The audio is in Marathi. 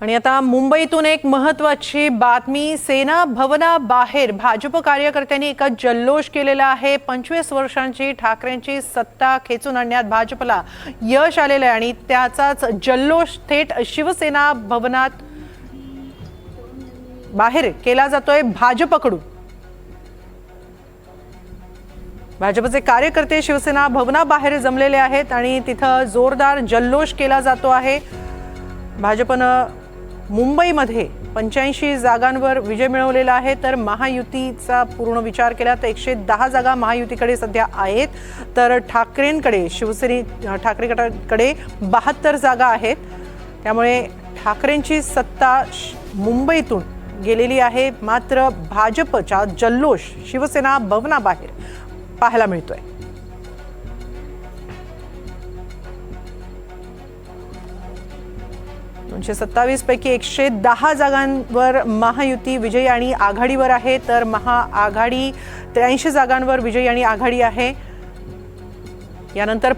आणि आता मुंबईतून एक महत्वाची बातमी सेना भवनाबाहेर भाजप कार्यकर्त्यांनी एका जल्लोष केलेला आहे. पंचवीस वर्षांची ठाकरेंची सत्ता खेचून आणण्यात भाजपला यश आलेलं आहे आणि त्याचाच जल्लोष थेट शिवसेना भवनात बाहेर केला जातोय भाजपकडून. भाजपचे कार्यकर्ते शिवसेना भवनाबाहेर जमलेले आहेत आणि तिथं जोरदार जल्लोष केला जातो आहे. भाजपनं मुंबईमध्ये पंच्याऐंशी जागांवर विजय मिळवलेला आहे तर महायुतीचा पूर्ण विचार केला तर एकशे दहा जागा महायुतीकडे सध्या आहेत. तर ठाकरेंकडे शिवसेने ठाकरे गटाकडे बहात्तर जागा आहेत. त्यामुळे ठाकरेंची सत्ता श- मुंबईतून गेलेली आहे. मात्र भाजपचा जल्लोष शिवसेना भवनाबाहेर पाहायला मिळतोय. दोनशे सत्तावीस पैकी एकशे दहा जागांवर महायुती विजयी आणि आघाडीवर आहे. तर महाआघाडी त्र्याऐंशी जागांवर विजयी आणि आघाडी आहे. यानंतर